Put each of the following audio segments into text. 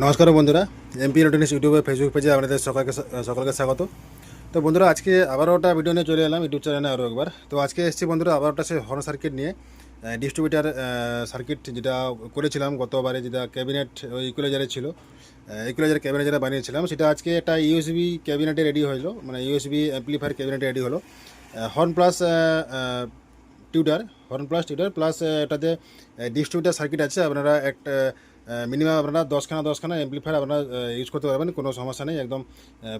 নমস্কার বন্ধুরা MP electronics ইউটিউবে ফেসবুক পেজে আপনাদের সকালকে সকালকে স্বাগত। তো বন্ধুরা, আজকে আবারও একটা ভিডিও নিয়ে চলে এলাম ইউটিউব চ্যানেলে আরও একবার। তো আজকে এসেছি বন্ধুরা, আবার একটা সে হর্ন সার্কিট নিয়ে। ডিস্ট্রিবিউটার সার্কিট যেটা করেছিলাম গতবারে, যেটা ক্যাবিনেট ওই ইকুলাইজারে ছিল। ইকুলাইজার ক্যাবিনেট যেটা বানিয়েছিলাম, সেটা আজকে একটা ইউএসবি ক্যাবিনেটে রেডি হলো মানে ইউএসবি অ্যাম্পলিফায়ার ক্যাবিনেটে রেডি হলো। Horn plus tweeter horn plus tweeter plus এটাতে ডিস্ট্রিবিউটার সার্কিট আছে। আপনারা একটা মিনিমাম আপনারা দশখানা দশখানা এমপ্লিফায়ার আপনারা ইউজ করতে পারবেন, কোনো সমস্যা নেই, একদম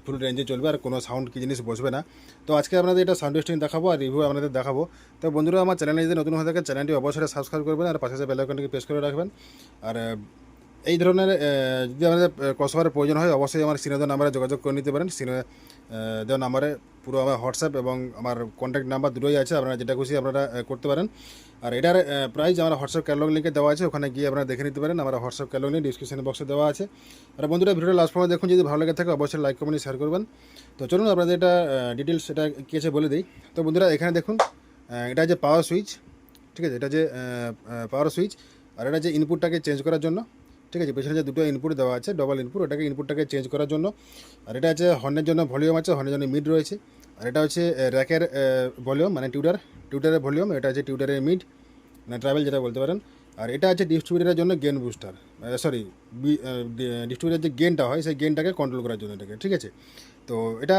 ফুল রেঞ্জে চলবে, আর কোনো সাউন্ড কি জিনিস বসবে না। তো আজকে আপনাদের এটা সাউন্ড টেস্টিং দেখাবো আর রিভিউ আপনাদের দেখাবো। তো বন্ধুরা, আমার চ্যানেলে যদি নতুন হয়ে থাকে চ্যানেলটি অবশ্যই সাবস্ক্রাইব করবেন আর পাশে বেল আইকনটিকে প্রেস করে রাখবেন। আর এই ধরনের যদি আমাদের কসবারের প্রয়োজন হয়, অবশ্যই আমার সিনেদের নাম্বারে যোগাযোগ করে নিতে পারেন। সিনে দেওয়া নাম্বারে পুরো আমার হোয়াটসঅ্যাপ এবং আমার কন্ট্যাক্ট নাম্বার দুটোই আছে। আপনারা যেটা খুশি আপনারা করতে পারেন। আর এটার প্রাইস আমার হোয়াটসঅ্যাপ ক্যাটালগ লিঙ্কে দেওয়া আছে। ওখানে গিয়ে আপনারা দেখে নিতে পারেন। আমার হোয়াটসঅ্যাপ ক্যাটালগ লিঙ্ক ডিসক্রিপশন বক্সে দেওয়া আছে। আর বন্ধুরা, ভিডিওটা লাস্ট পর্যন্ত দেখুন। যদি ভালো লেগে থাকে, অবশ্যই লাইক কমেন্ট শেয়ার করবেন। তো চলুন, আপনাদের এটা ডিটেলস এটা কী আছে বলে দিই। তো বন্ধুরা, এখানে দেখুন এটা যে পাওয়ার সুইচ ঠিক আছে? এটা যে পাওয়ার সুইচ আর এটা যে ইনপুটটাকে চেঞ্জ করার জন্য ঠিক আছে, পেছনে যে দুটো ইনপুট দেওয়া আছে ডবল ইনপুট ওটাকে ইনপুটটাকে চেঞ্জ করার জন্য। আর এটা আছে হর্নের জন্য ভলিউম আছে হর্নের জন্য মিড রয়েছে। আর এটা হচ্ছে র্যাকের ভলিউম মানে টিউটার টিউটারের ভলিউম এটা আছে টিউটারের মিড মানে ট্রাভেল যেটা বলতে পারেন। আর এটা আছে ডিস্ট্রিবিউটারের জন্য গেন বুস্টার সরি ডিস্ট্রিবিউটার যে গেনটা হয়, সেই গেনটাকে কন্ট্রোল করার জন্য এটাকে, ঠিক আছে? তো এটা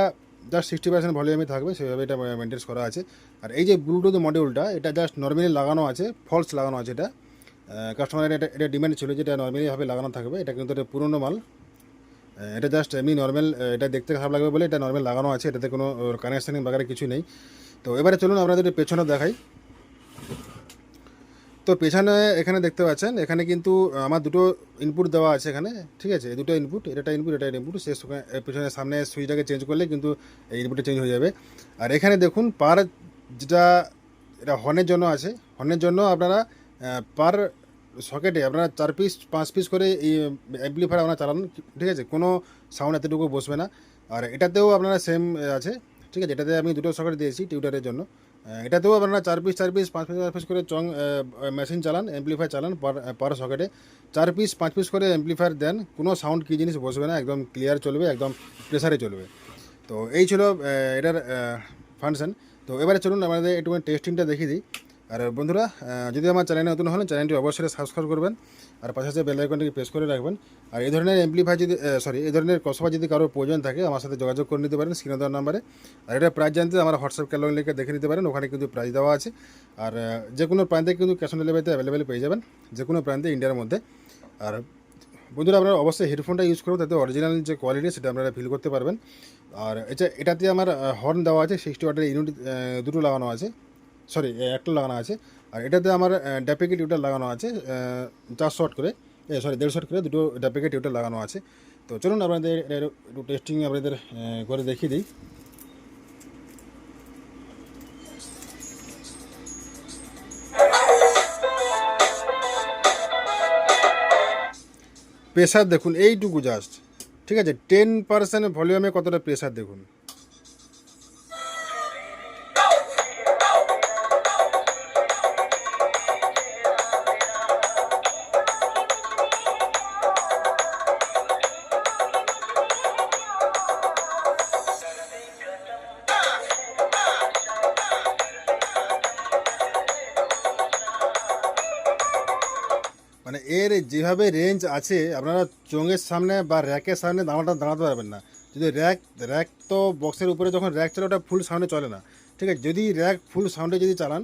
জাস্ট সিক্সটি পার্সেন্ট ভলিউমে থাকবে, সেভাবে এটা মেনটেন করা আছে। আর এই যে ব্লুটুথ মডিউলটা এটা জাস্ট নর্মালি লাগানো আছে ফলস লাগানো আছে এটা। কাস্টমারের এটা এটা ডিমান্ড ছিল যেটা নর্মালিভাবে লাগানো থাকবে, এটা কিন্তু এটা পুরনো মাল। এটা জাস্ট এমনি নর্মাল এটা দেখতে খারাপ লাগবে বলে এটা নর্মাল লাগানো আছে, এটাতে কোনো কানেকশানিং বাগারে কিছু নেই। তো এবারে চলুন আপনাদের পেছনে দেখাই। তো পেছনে এখানে দেখতে পাচ্ছেন, এখানে কিন্তু আমার দুটো ইনপুট দেওয়া আছে এখানে, ঠিক আছে? দুটো ইনপুট এটা ইনপুট এটা ইনপুট সে পেছনে সামনে সুইচটাকে চেঞ্জ করলে কিন্তু এই ইনপুটটা চেঞ্জ হয়ে যাবে। আর এখানে দেখুন পার যেটা, এটা হর্নের জন্য আছে। হর্নের জন্য আপনারা পার সকেটে আপনারা চার পিস পাঁচ পিস করে এই অ্যাম্পলিফায়ার আপনারা চালান, ঠিক আছে? কোনো সাউন্ড এতটুকু বসবে না। আর এটাতেও আপনারা সেম আছে, ঠিক আছে? এটাতে আমি দুটো সকেট দিয়েছি টিউটারের জন্য। এটাতেও আপনারা চার পিস চার পিস পাঁচ পিস পাঁচ পিস করে চং মেশিন চালান অ্যাম্পলিফায়ার চালান পার পার সকেটে চার পিস পাঁচ পিস করে অ্যাম্পলিফায়ার দেন, কোনো সাউন্ড কী জিনিস বসবে না, একদম ক্লিয়ার চলবে, একদম প্রেসারে চলবে। তো এই ছিল এটার ফাংশন তো এবারে চলুন, আমাদের একটু টেস্টিংটা দেখিয়ে দিই। আর বন্ধুরা যদি আমার চ্যানেলে নতুন হলেন চ্যানেলটি অবশ্যই সাবস্ক্রাইব করবেন আর পাশাপাশি বেল আইকনটিকে প্রেস করে রাখবেন। আর এই ধরনের এমপ্লিফাই যদি সরি এই ধরনের কসবা যদি কারোর প্রয়োজন থাকে, আমার সাথে যোগাযোগ করে নিতে পারেন স্ক্রিনে দেওয়ার নাম্বারে আর এটা প্রাইস জানতে আমার হোয়াটসঅ্যাপ ক্যালং লিখে দেখে নিতে পারেন, ওখানে কিন্তু প্রাইস দেওয়া আছে। আর যে কোনো প্রান্তে কিন্তু ক্যাশ অন ডেলিভারিতে অ্যাভেলেবেল পেয়ে যাবেন, যে কোনো প্রান্তে ইন্ডিয়ার মধ্যে। আর বন্ধুরা, আপনারা অবশ্যই হেডফোনটা ইউজ করুন, তাতে অরিজিনাল যে কোয়ালিটি সেটা আপনারা ফিল করতে পারবেন। আর এটা, এটাতে আমার হর্ন দেওয়া আছে সিক্সটি ওয়াটের ইউনিট দুটো লাগানো আছে। সরি একটা লাগানো আছে। আর এটাতে আমার ড্যাপিকে টিউটার লাগানো আছে চারশো ওয়াট করে। সরি দেড়শো ওয়াট করে দুটো ড্যাপিকে টিউটার লাগানো আছে। তো চলুন আপনাদের একটু টেস্টিং আপনাদের করে দেখিয়ে দিই। প্রেশার দেখুন, এইটুকু জাস্ট ঠিক আছে? টেন পার্সেন্ট ভলিউমে কতটা প্রেশার দেখুন। মানে এর যেভাবে রেঞ্জ আছে, আপনারা চোঙের সামনে বা র্যাকের সামনে দাঁড়াটা দাঁড়াতে পারবেন না। যদি র্যাক র্যাক তো বক্সের উপরে যখন র্যাক চলে, ওটা ফুল সাউন্ডে চলে না। ঠিক আছে? যদি র্যাক ফুল সাউন্ডে যদি চালান,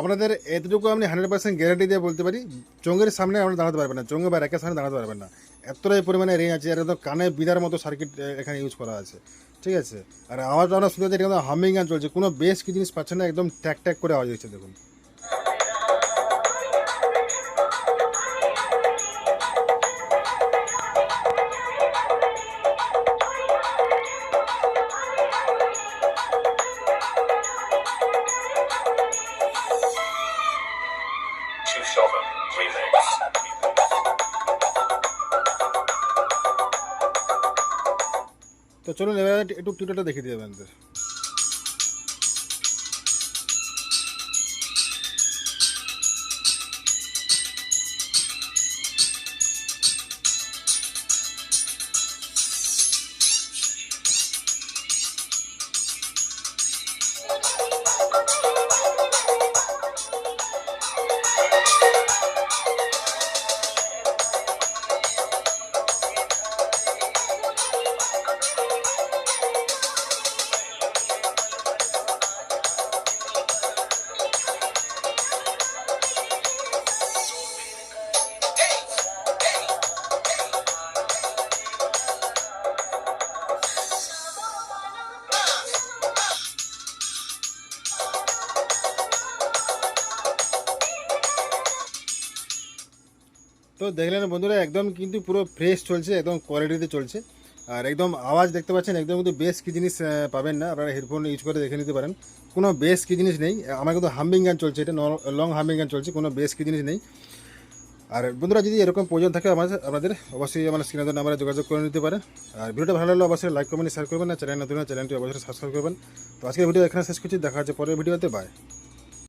আপনাদের এতটুকু আমি হান্ড্রেড পার্সেন্ট গ্যারান্টি দিয়ে বলতে পারি, চোঙের সামনে আপনারা দাঁড়াতে পারবেন না। চোঙে বা র্যাকের সামনে দাঁড়াতে পারবেন না। এতটাই পরিমাণে রেঞ্জ আছে আর একদম কানে বিদার মতো সার্কিট এখানে ইউজ করা আছে। ঠিক আছে? আর আওয়াজ আমরা শুনতে পাচ্ছি হামিং গান চলছে। কোনো বেশ কি জিনিস পাচ্ছেন না, একদম ট্যাক ট্যাক করে আওয়াজ হচ্ছে, দেখুন। তো চলুন এবার একটু টিউটারটা দেখিয়ে দিয়ে দেবেন দেখলেন বন্ধুরা, একদম কিন্তু পুরো ফ্রেশ চলছে, একদম কোয়ালিটিতে চলছে। আর একদম আওয়াজ দেখতে পাচ্ছেন, একদম কিন্তু বেশ কি জিনিস পাবেন না। আপনারা হেডফোন ইউজ করে দেখে নিতে পারেন। কোনো বেশ কি জিনিস নেই। আমার কিন্তু হাম্বিং গান চলছে, এটা লং হাম্বিং গান চলছে, কোনো বেশ কি জিনিস নেই। আর বন্ধুরা, যদি এরকম প্রয়োজন থাকে আমাদের আপনাদের অবশ্যই আমার স্ক্রিনের নাম্বারে যোগাযোগ করে নিতে পারেন। আর ভিডিওটা ভালো লাগলে অবশ্যই লাইক করবেন শেয়ার করবেন। আর চ্যানেল নতুন চ্যানেলটি অবশ্যই সাবস্ক্রাইব করবেন। তো আজকের ভিডিও এখানে শেষ করছি। দেখা হচ্ছে পরের ভিডিওতে বাই